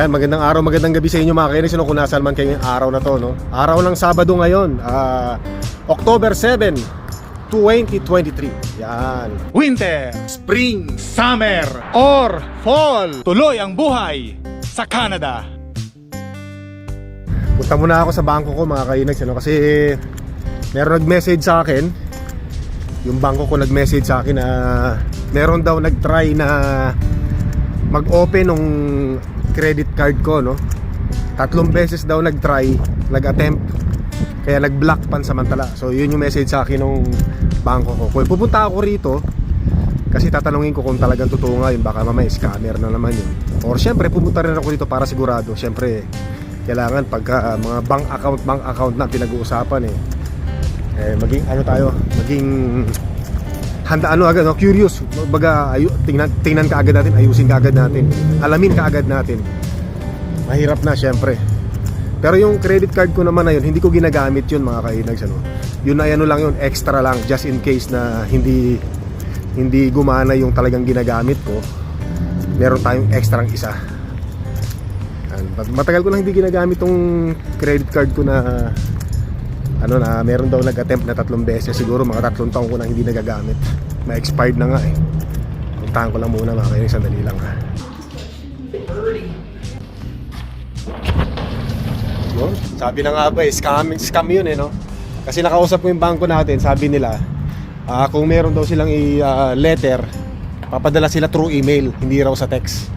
Yan, magandang araw, magandang gabi sa inyo mga kainis. Ano, kung nasaan man kayo ngayong araw na to, no? Araw ng Sabado ngayon, ah, October 7, 2023. Yan. Winter, Spring, Summer, or Fall. Tuloy ang buhay sa Canada. Punta muna ako sa bangko ko mga kainags ano, kasi meron nag-message sa akin yung bangko ko nag-message sa akin na meron daw nag-try na mag-open ng credit card ko no? Tatlong beses daw nag-try nag-attempt. Kaya nag-block pansamantala. So yun yung message sa akin ng bangko ko. Kung pupunta ako rito kasi tatanungin ko kung talagang totoo nga yun baka mamaya scammer na naman yun. Or syempre pupunta rin ako dito para sigurado. Syempre kailangan pagka uh, mga bank account bank account na pinag-uusapan eh. Eh maging ano tayo maging handa ano agad no? Curious. Baga ayu, tingnan tingnan kaagad natin ayusin kaagad natin. Alamin kaagad natin. Mahirap na syempre. Pero yung credit card ko naman na yun hindi ko ginagamit yun mga kainags ano? Yun ay ano lang yun extra lang just in case na hindi hindi gumana yung talagang ginagamit ko. Meron tayong extra isa. Yan. matagal ko lang hindi ginagamit tong credit card ko na ano na meron daw nag-attempt na tatlong beses. Siguro mga tatlong taon ko na hindi nagagamit. Ma-expired na nga eh. Puntahan ko lang muna mga kainis sandali lang ha. Yun sabi na nga ba eh scam, scam yun eh no? Kasi nakausap ko yung bangko natin sabi nila ah, kung meron daw silang i, ah, letter papadala sila through email hindi raw sa text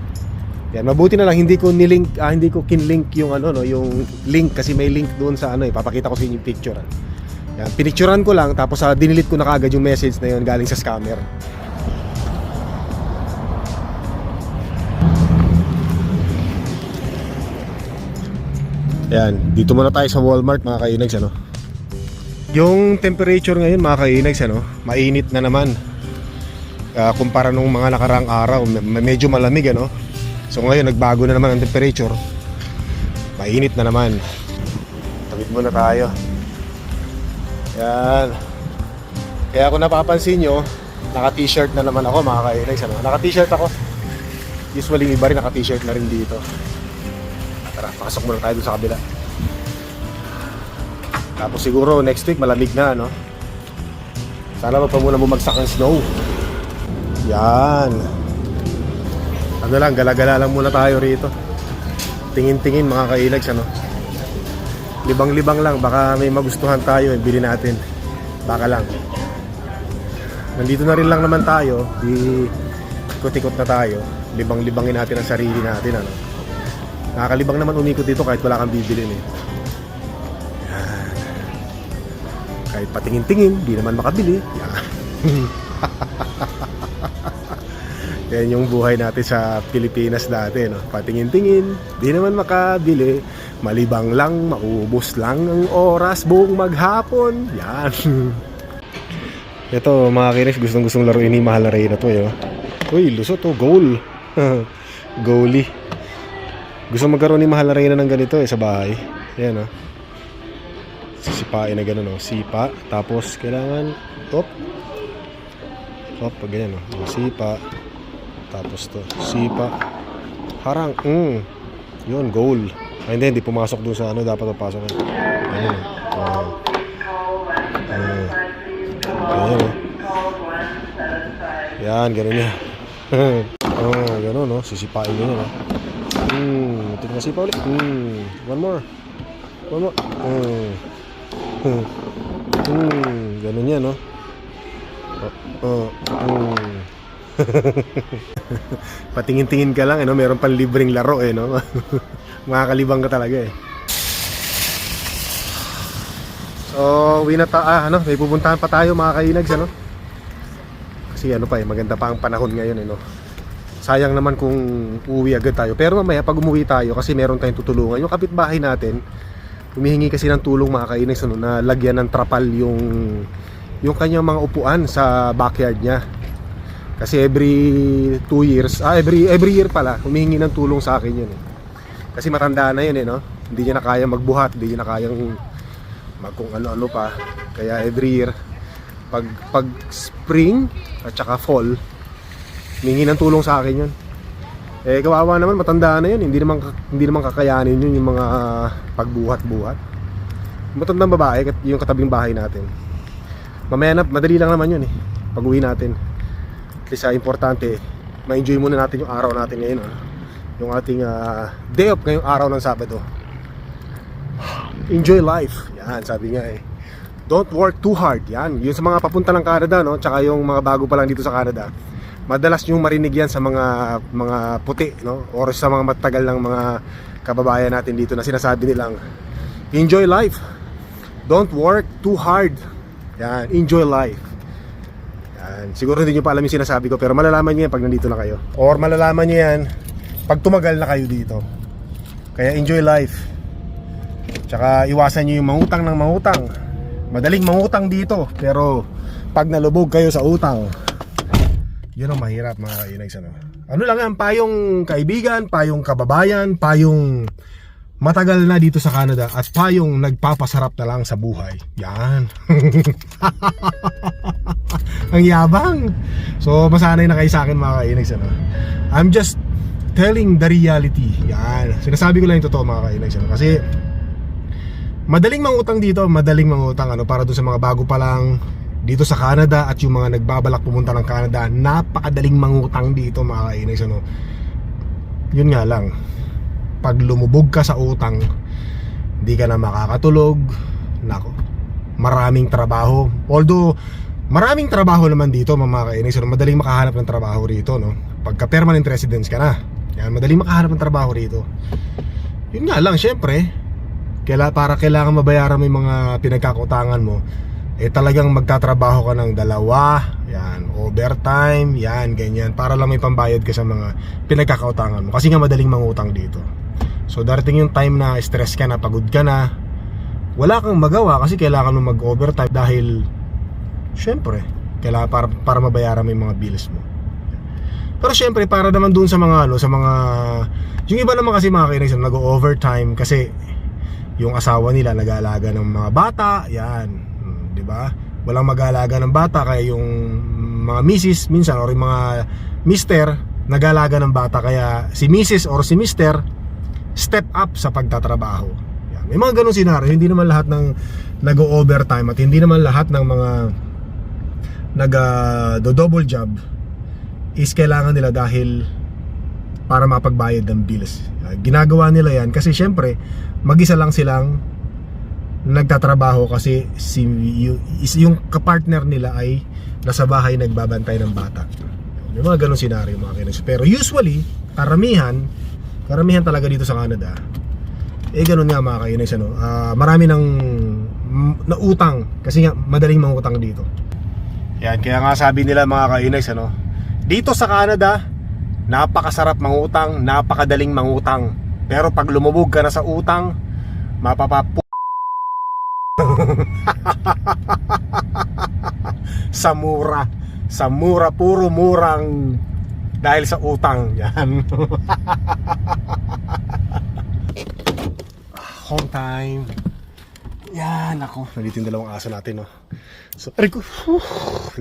yan, mabuti na lang hindi ko nilink ah, hindi ko kinlink yung ano no, yung link kasi may link doon sa ano eh, papakita ko sa inyo yung picture. ah. Yan, pinicturean ko lang tapos sa dinilit ko na kaagad yung message na yun galing sa scammer. Yan, dito muna tayo sa Walmart mga kainags ano. Yung temperature ngayon mga kainags ano, mainit na naman. Ah, kumpara nung mga nakarang araw, me- medyo malamig ano. So ngayon nagbago na naman ang temperature. Mainit na naman. Tawid muna tayo. Yan. Kaya kung napapansin nyo, naka-t-shirt na naman ako mga kainags. Ano? Naka-t-shirt ako. Usually iba rin naka-t-shirt na rin dito. Tara, pasok muna tayo sa kabila. Tapos siguro next week malamig na, no? Sana pa muna bumagsak ang snow. Yan. Ano lang, gala-gala lang muna tayo rito. Tingin-tingin mga kailags, ano? Libang-libang lang, baka may magustuhan tayo, eh, bili natin. Baka lang. Nandito na rin lang naman tayo, di ikot-ikot na tayo. Libang-libangin natin ang sarili natin, ano? Nakakalibang naman umikot dito kahit wala kang bibili eh. Yan. Kahit patingin-tingin, di naman makabili. Yan. Yan yung buhay natin sa Pilipinas dati, no? Patingin-tingin, di naman makabili. Malibang lang, maubos lang ang oras buong maghapon. Yan. Ito, mga kinis, gustong gustong laruin ni Mahal Ray na to, eh. oh. Uy, lusot to, goal. Goalie. Gusto magkaroon ni Mahal Reyna ng ganito eh sa bahay. Yan oh. Sisipain na gano'n oh. Sipa. Tapos kailangan top. Top. Pag ganyan oh. Sipa. Tapos to. Sipa. Harang. Mm. Yun. Goal. Ay hindi. Hindi pumasok dun sa ano. Dapat papasok. Yan. Ayan oh. Ah. Ah. Ayan oh. Yan. Ganun yan. oh, ganun no. Sisipain ganyan oh. Hmm, tingnan si pa ulit. Hmm, one more. One more. Hmm. Hmm. Ganun yan, no? Oh, oh, hmm. Patingin-tingin ka lang, eh, no? Meron pang libreng laro, eh, no? Makakalibang ka talaga, eh. So, uwi na ta ah, ano, may pupuntahan pa tayo mga kainags, ano? Kasi ano pa eh, maganda pa ang panahon ngayon, eh, no? sayang naman kung uuwi agad tayo. Pero mamaya pag umuwi tayo kasi meron tayong tutulungan. Yung kapitbahay natin, humihingi kasi ng tulong mga kainis ano, na lagyan ng trapal yung yung kanyang mga upuan sa backyard niya. Kasi every 2 years, ah every every year pala, humihingi ng tulong sa akin yun. Eh. Kasi matanda na yun eh, no? Hindi niya na kaya magbuhat, hindi niya na kayang mag kung ano-ano pa. Kaya every year pag pag spring at saka fall, Mingi ng tulong sa akin yun. Eh kawawa naman matanda na yun, hindi naman hindi naman kakayanin yun yung mga pagbuhat-buhat. Matandang babae yung katabing bahay natin. Mamaya na, madali lang naman yun eh. Pag-uwi natin. Kasi sa importante, ma-enjoy muna natin yung araw natin ngayon. ah. Yung ating ah, day off ngayong araw ng Sabado. Enjoy life. Yan, sabi niya eh. Don't work too hard. Yan. Yun sa mga papunta ng Canada, no? Tsaka yung mga bago pa lang dito sa Canada. Madalas yung marinig yan sa mga mga puti, no? Or sa mga matagal ng mga kababayan natin dito na sinasabi nilang enjoy life. Don't work too hard. Yan, enjoy life. Yan. Siguro hindi nyo pa alam yung sinasabi ko pero malalaman nyo yan pag nandito na kayo. Or malalaman nyo yan pag tumagal na kayo dito. Kaya enjoy life. Tsaka iwasan nyo yung mangutang ng mangutang. Madaling mangutang dito pero pag nalubog kayo sa utang, yun ang mahirap mga kainags ano. Ano lang yan, payong kaibigan, payong kababayan, payong matagal na dito sa Canada at payong nagpapasarap na lang sa buhay. Yan. ang yabang. So masanay na kayo sa akin mga kainags ano. I'm just telling the reality. Yan. Sinasabi ko lang yung totoo mga kainags ano. Kasi Madaling mangutang dito, madaling mangutang ano para doon sa mga bago pa lang dito sa Canada at yung mga nagbabalak pumunta ng Canada, napakadaling mangutang dito mga kainis ano. Yun nga lang. Pag lumubog ka sa utang, hindi ka na makakatulog. Nako. Maraming trabaho. Although maraming trabaho naman dito mga kainis ano, madaling makahanap ng trabaho rito no. Pagka permanent residence ka na. Yan, madaling makahanap ng trabaho rito. Yun nga lang, syempre, kaila, para kailangan mabayaran mo yung mga pinagkakutangan mo eh talagang magtatrabaho ka ng dalawa yan, overtime yan, ganyan, para lang may pambayad ka sa mga pinagkakautangan mo kasi nga madaling mangutang dito so darating yung time na stress ka na, pagod ka na wala kang magawa kasi kailangan mo mag overtime dahil syempre, kailangan para, para mabayaran mo yung mga bills mo pero syempre para naman dun sa mga ano, sa mga yung iba naman kasi mga kainis nag-overtime kasi yung asawa nila nag-aalaga ng mga bata, yan, 'di ba? Walang mag-aalaga ng bata kaya yung mga misis minsan or yung mga mister nag-aalaga ng bata kaya si misis or si mister step up sa pagtatrabaho. Yan. May mga ganung senaryo, hindi naman lahat ng nag-overtime at hindi naman lahat ng mga nag uh, double job is kailangan nila dahil para mapagbayad ng bills. Ginagawa nila yan kasi syempre mag-isa lang silang nagtatrabaho kasi si yung, yung kapartner nila ay nasa bahay nagbabantay ng bata. May mga ganong senaryo mga kinis. Pero usually, karamihan, karamihan talaga dito sa Canada, eh ganun nga mga kainis. Ano, ah, marami ng nautang kasi nga madaling mangutang dito. Yan, kaya nga sabi nila mga kainis, ano, dito sa Canada, napakasarap mangutang, napakadaling mangutang. Pero pag lumubog ka na sa utang, mapapapu sa mura. Sa mura, puro murang dahil sa utang. Yan. Home time. Yan, ako. Nandito yung dalawang aso natin, no. So, aray ko. Whew,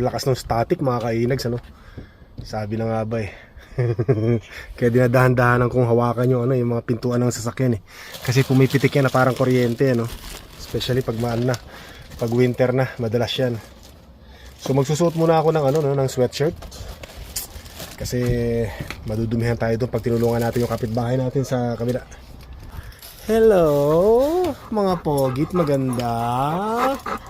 lakas ng static, mga kainags, ano. Sabi na nga ba eh. Kaya dinadahan-dahanan kong hawakan yung ano, yung mga pintuan ng sasakyan eh. Kasi pumipitik yan na parang kuryente, ano. Especially pag maan na. Pag winter na, madalas yan. So magsusuot muna ako ng ano, no, ng sweatshirt. Kasi madudumihan tayo doon pag tinulungan natin yung kapitbahay natin sa kabila. Hello, mga pogit, maganda.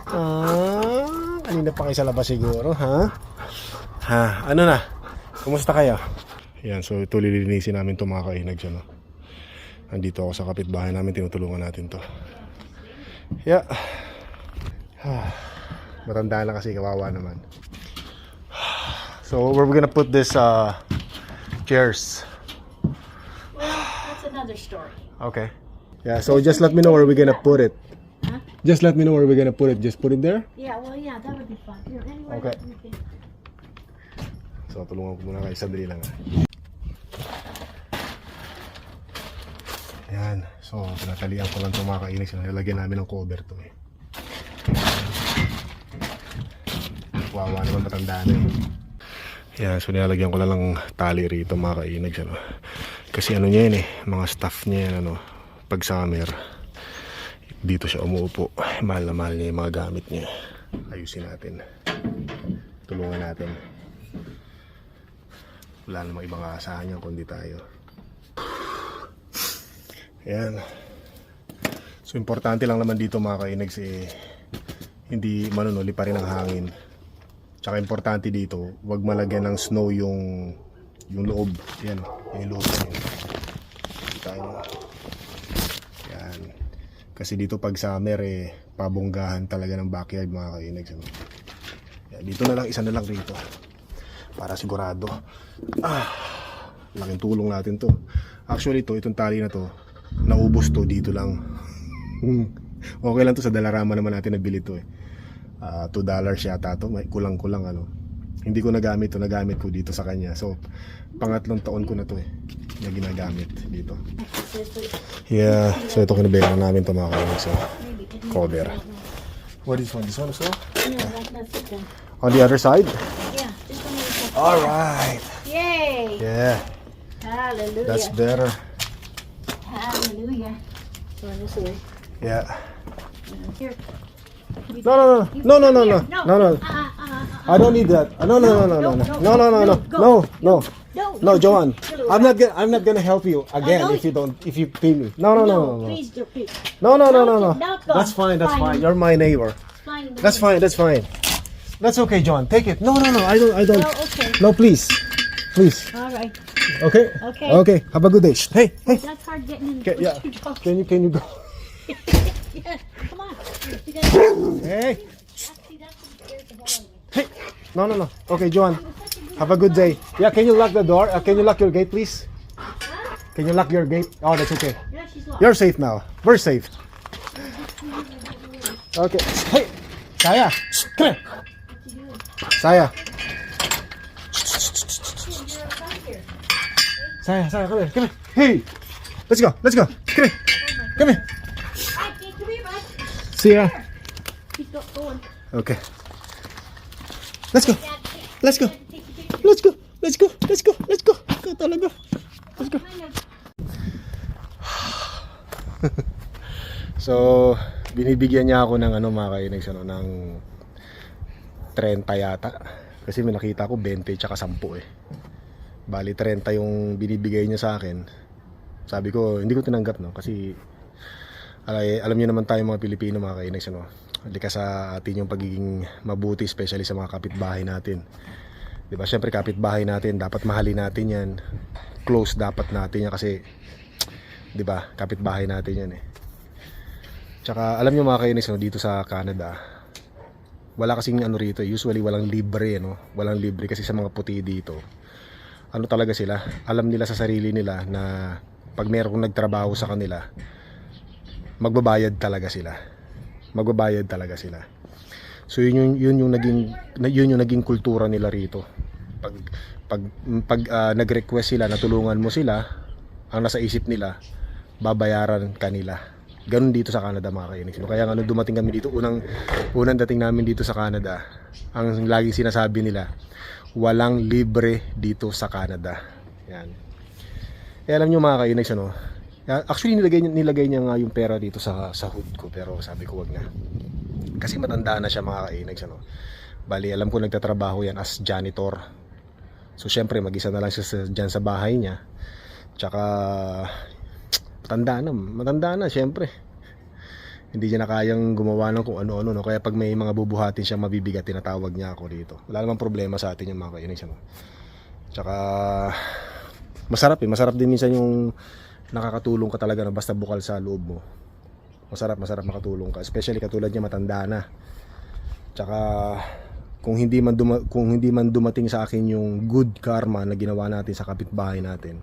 Ah, kanina pa kayo sa labas siguro, ha? Ha, ano na? Kumusta kayo? Yan, so ito lilinisin namin itong mga kainag siya, no? Andito ako sa kapitbahay namin, tinutulungan natin to. Yeah. Matanda na kasi, kawawa naman. So, where we gonna put this uh, chairs? That's another story. Okay. Yeah, so just let me know where we're gonna put it. Huh? Just let me know where we're gonna put it. Just put it there. Yeah, well, yeah, that would be fun. Here, anywhere Okay. you. So, tulungan ko muna kayo. Sandali lang. ah. Yan. So, pinatalian ko lang itong mga kainis. Nalagyan namin ng cover to eh. Wawa naman matanda na eh. Yan, so nilalagyan ko na lang tali rito mga kainag. Ano. Kasi ano niya yun eh, mga staff niya yan, ano, pag summer, dito siya umuupo. Mahal na mahal niya yung mga gamit niya. Ayusin natin. Tulungan natin. Wala namang ibang aasahan niya kundi tayo. Yan. So importante lang naman dito mga kainags eh, hindi manunuli pa rin ang hangin. Tsaka importante dito, wag malagyan ng snow yung yung loob. Yan, yung loob. Nyo. Yan. Kasi dito pag summer eh, pabonggahan talaga ng backyard mga kainags. Ano? Yan, dito na lang, isa na lang rito. Para sigurado. Ah, laking tulong natin to. Actually to, itong tali na to, naubos to dito lang. okay lang to sa Dalarama naman natin nabili to eh. Ah, 2 dollars yata to, may kulang-kulang ano. Hindi ko nagamit to, nagamit ko dito sa kanya. So, pangatlong taon ko na to eh, na ginagamit dito. Yeah, so ito kinabela namin to mga kaibigan. So, cover. What is one? This one then. On the other side? Yeah, is Alright. Yay! Yeah, Hallelujah. that's better. Hallelujah. So this way. Yeah. Uh, Here. No, no, no, no, no, no, no, no, no. I don't need that. No, no, no, no, no, no, no, no, no, no, no, no. no, No, Joanne, I'm not gonna, I'm not gonna help you again if you don't, if you pay me. No, no, no, no, no, Please do, please. no, no, no, no, no. Now it's gone. That's fine, that's Fine. You're my neighbor. That's fine, that's fine. That's okay, John. Take it. No, no, no. I don't, I don't. Okay. No, please, please. All right. Okay. Okay. Okay. Have a good day. Hey, hey. That's hard getting in. Okay, yeah. with two dogs. Can you, can you go? Yeah, come on. Hey, hey. No, no, no. Okay, Joan. Have a good day. Yeah, can you lock the door? Uh, can you lock your gate, please? Can you lock your gate? Oh, that's okay. You're safe now. We're safe. Okay. Hey, Saya. Come here. Saya. Saya, Saya, come here. Come here. Hey. Let's go. Let's go. Come here. Come here. See ya. Keep go- going. Okay. Let's go. Let's go. Let's go. Let's go. Let's go. Let's go. Go talaga. Let's go. Kind of. So, binibigyan niya ako ng ano mga kainags, ano, ng 30 yata. Kasi may nakita ko 20 tsaka 10 eh. Bali 30 yung binibigay niya sa akin. Sabi ko, hindi ko tinanggap no kasi alay, alam niyo naman tayo mga Pilipino mga kainags ano. Likas sa atin yung pagiging mabuti especially sa mga kapitbahay natin. 'Di ba? Syempre kapitbahay natin, dapat mahalin natin 'yan. Close dapat natin 'yan kasi 'di ba? Kapitbahay natin 'yan eh. Tsaka alam nyo mga kainis no, dito sa Canada, wala kasing ano rito, usually walang libre no. Walang libre kasi sa mga puti dito. Ano talaga sila? Alam nila sa sarili nila na pag merong nagtrabaho sa kanila, magbabayad talaga sila. Magbabayad talaga sila. So yun yung yun yung naging na- yun yung naging kultura nila rito. Pag pag pag ah, nag-request sila na tulungan mo sila, ang nasa isip nila babayaran kanila. Ganun dito sa Canada mga kainis. Kaya nga nung dumating kami dito, unang unang dating namin dito sa Canada, ang lagi sinasabi nila, walang libre dito sa Canada. Yan. Eh alam nyo mga kainis ano, actually nilagay, nilagay niya nga yung pera dito sa sa hood ko pero sabi ko wag na. Kasi matanda na siya mga kainags ano. Bali alam ko nagtatrabaho yan as janitor. So syempre mag-isa na lang siya sa, dyan sa bahay niya. Tsaka matanda na, matanda na syempre. Hindi niya na kayang gumawa ng kung ano-ano no. Kaya pag may mga bubuhatin siya mabibigat tinatawag niya ako dito. Wala namang problema sa atin yung mga kainags ano. Tsaka masarap eh, masarap din minsan yung nakakatulong ka talaga na basta bukal sa loob mo. Masarap, masarap makatulong ka. Especially katulad niya matanda na. Tsaka kung hindi man duma- kung hindi man dumating sa akin yung good karma na ginawa natin sa kapitbahay natin.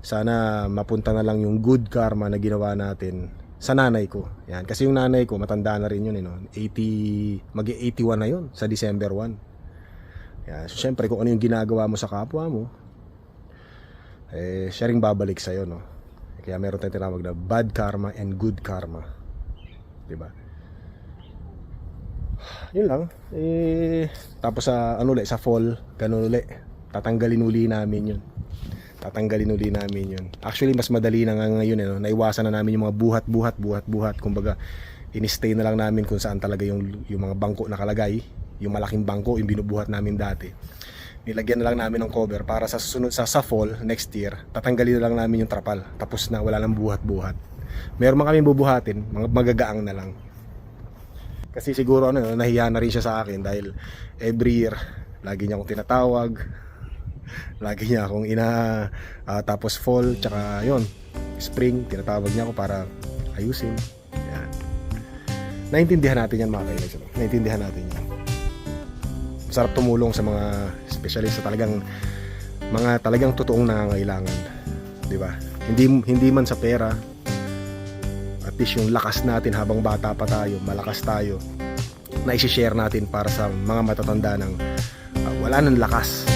Sana mapunta na lang yung good karma na ginawa natin sa nanay ko. Yan, kasi yung nanay ko matanda na rin yun eh, no? 80 magi-81 na yun sa December 1. Yan, so syempre kung ano yung ginagawa mo sa kapwa mo, eh siya ring babalik sa no. Kaya meron tayong tinawag na bad karma and good karma. 'Di ba? Yun lang. Eh tapos sa ano ulit, sa fall, ganun ulit. tatanggalin uli namin yun tatanggalin uli namin yun actually mas madali na nga ngayon eh, no? naiwasan na namin yung mga buhat buhat buhat buhat kumbaga inistay na lang namin kung saan talaga yung, yung mga bangko nakalagay yung malaking bangko yung binubuhat namin dati nilagyan na lang namin ng cover para sa susunod sa, sa fall next year tatanggalin na lang namin yung trapal. Tapos na wala nang buhat buhat meron man kami bubuhatin magagaang na lang. Kasi siguro ano nahiya na rin siya sa akin dahil every year lagi niya akong tinatawag lagi niya akong ina ah, tapos fall tsaka yon spring tinatawag niya ako para ayusin. Yan. Naintindihan natin yan mga kainis ano? naintindihan natin yan. Sarap tumulong sa mga specialist sa talagang mga talagang totoong nangangailangan di ba? Hindi hindi man sa pera at least yung lakas natin habang bata pa tayo malakas tayo na i-share natin para sa mga matatanda ng ah, wala nang lakas